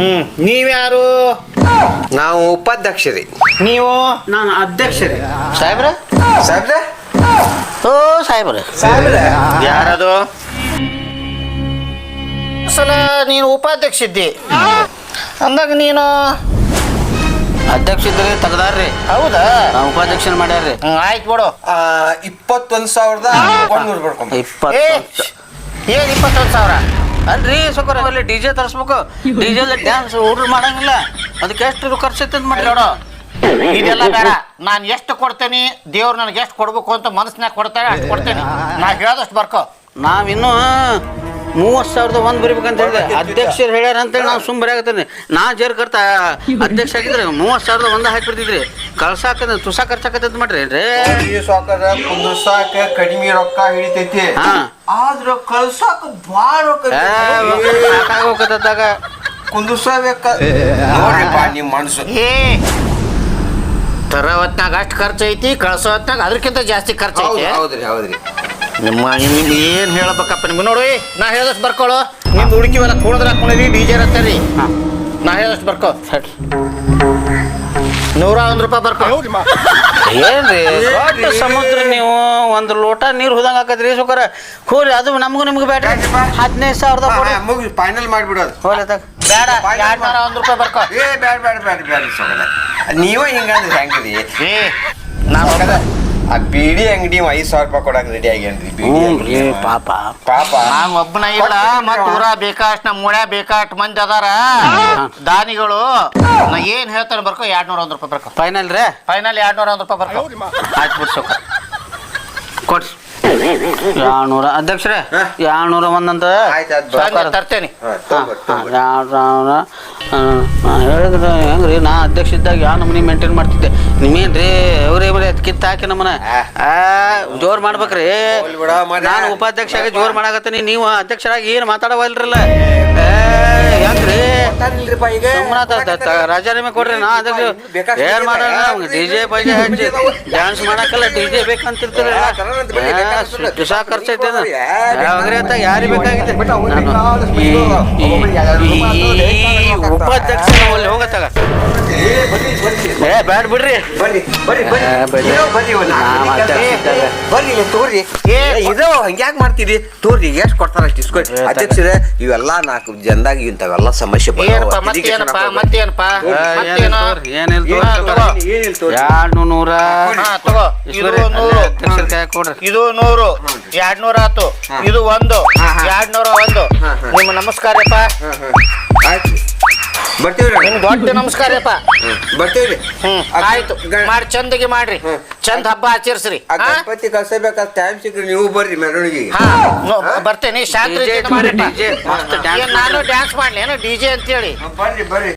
ಹ್ಮ್. ನೀವ್ಯಾರು? ನಾವು ಉಪಾಧ್ಯಕ್ಷರಿ. ನೀವು? ನಾನು ಅಧ್ಯಕ್ಷರೇ. ಸಾಹೇಬ್ರ? ಸಾಹೇಬ್ರೆ? ಓ ಸಾಹೇಬ್ರ. ಸಾಹೇಬ್ರೆ? ಯಾರದು? ಸಲ ನೀನು ಉಪಾಧ್ಯಕ್ಷ ಇದ್ದಿ ಅಂದಾಗ ನೀನು ಅಧ್ಯಕ್ಷ ಇದ್ರೆ ತೆಗ್ದಾರ್ರಿ. ಹೌದಾ? ನಾವು ಉಪಾಧ್ಯಕ್ಷನ ಮಾಡ್ಯಾರ್ರಿ. ಹ್ಮ್, ಆಯ್ತು ಬಿಡು. ಆ, ಇಪ್ಪತ್ತೊಂದು ಸಾವಿರದ ಒಂದ್ನೂರು ಬರ್ಕೊಂಬ ಏ ಇಪ್ಪತ್ತು ಏನ್ ಇಪ್ಪತ್ತೊಂದು ಸಾವಿರ. ಅಲ್ರಿ ಸೊಕರ ಅಲ್ಲಿ ಡಿ ಜೆ ತರಿಸ್ಬೇಕು. ಡಿ ಜೆ ಡ್ಯಾನ್ಸ್ ಹುಡ್ರು ಮಾಡಂಗಿಲ್ಲ. ಅದಕ್ಕೆ ಎಷ್ಟು ಖರ್ಚು ಐತಂತ ಮಾಡಿ ನೋಡು. ಇದೆಲ್ಲ ಬೇಡ. ನಾನು ಎಷ್ಟು ಕೊಡ್ತೇನೆ, ದೇವ್ರು ನನಗೆ ಎಷ್ಟು ಕೊಡ್ಬೇಕು ಅಂತ ಮನಸ್ಸಿನಾಗ ಕೊಡ್ತಾರೆ ಅಷ್ಟು ಕೊಡ್ತೇನೆ. ನಾ ಹೇಳದಷ್ಟು ಬರ್ಕೋ. ನಾವಿನ್ನೂ ಮೂವತ್ತು ಸಾವಿರದ ಒಂದು ಬರಿಬೇಕಂತ ಹೇಳಿದೆ. ಅಧ್ಯಕ್ಷರು ಹೇಳ್ಯಾರ ಅಂತೇಳಿ ನಾವು ಸುಮ್ಮನೆ ಬರೆಯಾಕತ್ತೀನಿ. ನಾ ಜೇರ್ ಕರ್ತ ಅಧ್ಯಕ್ಷ ಆಗಿದ್ರೆ ಮೂವತ್ತು ಸಾವಿರದ ಒಂದು ಹಾಕಿಬಿಡ್ತಿದ್ರಿ. ಕಳ್ಸಾಕ ತುಸಾ ಖರ್ಚಾಕತ್ತಂತ ಮಾಡ್ರಿ ಏನ್ರಿ? ಸಾಕದ ಕುಂದ್ರಸಾಕ ಕಡಿಮೆ ರೊಕ್ಕ ಹಿಡಿತೈತಿ. ಹಾ. ಆದ್ರ ಕಳ್ಸಾಕ ಭಾಳ ರೊಕ್ಕ ಏ, ತರ ಸಾಕಾಗೋಕತ್ತಾಗ ಕುಂದ್ರಸಬೇಕ ನೋಡ್ರಿಪ್ಪ ನಿಮ್ ಮನ್ಸು ಏ ತರವತ್ನಾಗ ಅಷ್ಟು ಖರ್ಚು ಐತಿ ಕಳ್ಸೋ ಹೊತ್ನಾಗ ಅದಕ್ಕಿಂತ ಜಾಸ್ತಿ ಖರ್ಚು ಐತಿ ಹೌದ್ರಿ ಹೌದ್ರಿ. ನಿಮ್ಮ ನಿಮ್ಗೆ ಏನು ಹೇಳ್ಬೇಕಪ್ಪ ನಿಮ್ಗೆ? ನೋಡಿ ನಾ ಹೇಳ್ದಷ್ಟು ಬರ್ಕೊಳ್ಳೋ ನಿಮ್ದು ಹುಡುಕಿವೆಲ್ಲ ಕುಣದ್ರ ಹಾಕೊಂಡಿರಿ ಡಿ ಜೆ ನಾ ಹೇಳ್ದಷ್ಟು ಬರ್ಕೋ. ನೂರ ಒಂದು ರೂಪಾಯಿ ಬರ್ಕೋ. ಏನ್ರಿ? ದೊಡ್ಡ ಸಮುದ್ರ ನೀವು ಒಂದು ಲೋಟ ನೀರು ಹೋದಂಗ ಹಾಕತ್ರಿ ಸುಕರ. ಹೋರಿ ಅದು ನಮಗೂ ನಿಮ್ಗೆ ಬೇಡ ಹದಿನೈದು ಸಾವಿರದ ಕೊಡಿ. ಮುಗಿ ಫೈನಲ್ ಮಾಡಿಬಿಡೋದು ಹೋಗ್ಲಿ ತಗ. ಬೇಡ ಎರಡು ನೂರ ಒಂದು ರೂಪಾಯಿ ಬರ್ಕೋ. ಏ ಬೇಡ ಬೇಡ ಬೇಡ ಬೇಡ ನೀವೇ ಹಿಂಗಂದ್ರೆ ಹೆಂಗ್ರಿ? ಸೊಗದ ಆ ಬೀಡಿ ಅಂಗಡಿ ಐದು ಸಾವಿರ ರೂಪಾಯಿ ಕೊಡಕ್ ರೆಡಿ ಆಗ್ಯಾನ್ರಿ ಬೀಡಿ ಅಂಗಡಿ. ಪಾಪ. ಪಾಪ. ನಾನ್ ಒಬ್ಬನ ಇಲ್ಲ ಮತ್ ಊರ ಬೇಕಾಷ್ಟ ನಮ್ಮ ಮೂಳೆ ಬೇಕಾಷ್ಟು ಮಂದಿ ಅದಾರ. ದಾನಿಗಳು ನಾ ಏನ್ ಹೇಳ್ತಾನೆ ಬರ್ಕೋ ಎರಡ್ ನೂರ ಒಂದ್ ರೂಪಾಯಿ ಬರ್ಕೋ. ಫೈನಲ್ ರೀ? ಫೈನಲ್ ಎರಡ್ ನೂರ ಒಂದ್ ರೂಪಾಯಿ ಬರ್ಕೋ ಆಯ್ತು ಬಿಡ್ಸೋಕ ಏಳ್ನೂರ ಅಧ್ಯಕ್ಷರೇ? ಏಳ್ನೂರ ಒಂದಂತ ತರ್ತೇನೆ. ಹೇಳಿದ್ರೆ ಹೆಂಗ್ರಿ ನಾ ಅಧ್ಯಕ್ಷ ಇದ್ದಾಗ ಯಾವ ನಮ್ಮನೆ ಮೇಂಟೈನ್ ಮಾಡ್ತಿದ್ದೆ? ನಿಮ್ಮೇನ್ರಿ ಅವ್ರೇ ಬರೀ ಅದ್ ಕಿತ್ತು ಹಾಕಿ ನಮ್ಮನ ಆ, ಜೋರ್ ಮಾಡ್ಬೇಕ್ರಿ. ಬಿಡ, ನಾನು ಉಪಾಧ್ಯಕ್ಷ ಆಗಿ ಜೋರ್ ಮಾಡಾಕತ್ತೀನಿ ನೀವು ಅಧ್ಯಕ್ಷರಾಗಿ ಏನು ಮಾತಾಡವಲ್ರಲ್ಲ? ಏ, ಈಗ? ರಾಜೀನಾಮೆ ಕೊಡ್ರಿ ನಾ ಅದಕ್ಕೆ ಏನ್ ಮಾಡಲ್ಲ ಡಿ ಜೆ ಪೈಜೆ ಹಚ್ಚಿ ಡ್ಯಾನ್ಸ್ ಮಾಡಕ್ಕಲ್ಲ ಡಿ ಜೆ ಬೇಕಂತಿರ್ತೀರಿ ಆ, ತರೋಣಂತೆ ಬನ್ನಿ, ಬೇಕಾದಷ್ಟು ತುಷಾ ಖರ್ಚು ಐತೆ ಅದು. ಏ, ಯಾವಾಗ್ರಿ ಅಂತ ಯಾರಿಗೆ ಬೇಕಾಗಿದೆ ಉಪಾಧ್ಯಕ್ಷ ಅಲ್ಲಿ ಹೋಗತ್ತಾಗ ಏ. ಬ್ಯಾಡ್ ಬಿಡ್ರಿ. ಬರ್ರಿ ಬರ್ರಿ ತೋರಿ ಏ, ಇದು ಹಂಗ್ಯಾಕ್ ಮಾಡ್ತೀರಿ? ತೋರಿ ಎಷ್ಟು ಕೊಡ್ತಾರ ಅಷ್ಟು ಇಸ್ಕೊ ಅಧ್ಯಕ್ಷರೇ ಇವೆಲ್ಲ ನಾಲ್ಕು ಜನದಾಗ ಇಂಥವೆಲ್ಲ ಸಮಸ್ಯೆ ಬರ್ತಾವ. ಏನಪ್ಪ ಮತ್ತೇನಪ್ಪ ಮತ್ತೇನಪ್ಪ ಮತ್ತೇನು. ಎರಡು ನೂರ ತಗೋ. ಇದು. ನೂರು. ಇದು ನೂರು. ಎರಡ್ ನೂರ ಆತು ಇದು ಒಂದು. ಎರಡ್ ನೂರ ಒಂದು. ನಿಮ್ಮ ನಮಸ್ಕಾರಪ್ಪ. ಆಯ್ತು. ಬರ್ತೀವ್ರಿ ನಿಮ್ ದೊಡ್ಡ ನಮಸ್ಕಾರಪ್ಪ ಬರ್ತೀವ್ರಿ. ಹ್ಮ್ ಆಯ್ತು. ಮಾಡಿ ಚಂದಗೆ ಮಾಡ್ರಿ. ಚಂದ ಹಬ್ಬ ಆಚರಿಸ್ರಿ. ಆ ಹಾ? ಗಣಪತಿ ಕಳ್ಸಬೇಕಾದ ಟೈಮ್ ಸಿಕ್ಕ್ರಿ ನೀವು ಬರ್ರಿ ಮೆರವಣಿಗೆಗೆ. ಹಾ ನೋ- ಬರ್ತೇನೆ. DJ DJ. DJ, ಮಸ್ತ್ dance ನಾನು ಡ್ಯಾನ್ಸ್ ಮಾಡ್ಲಿ? ಏನು ಡಿಜೆ ಅಂತೇಳಿ. ಬರ್ರಿ ಬರ್ರಿ.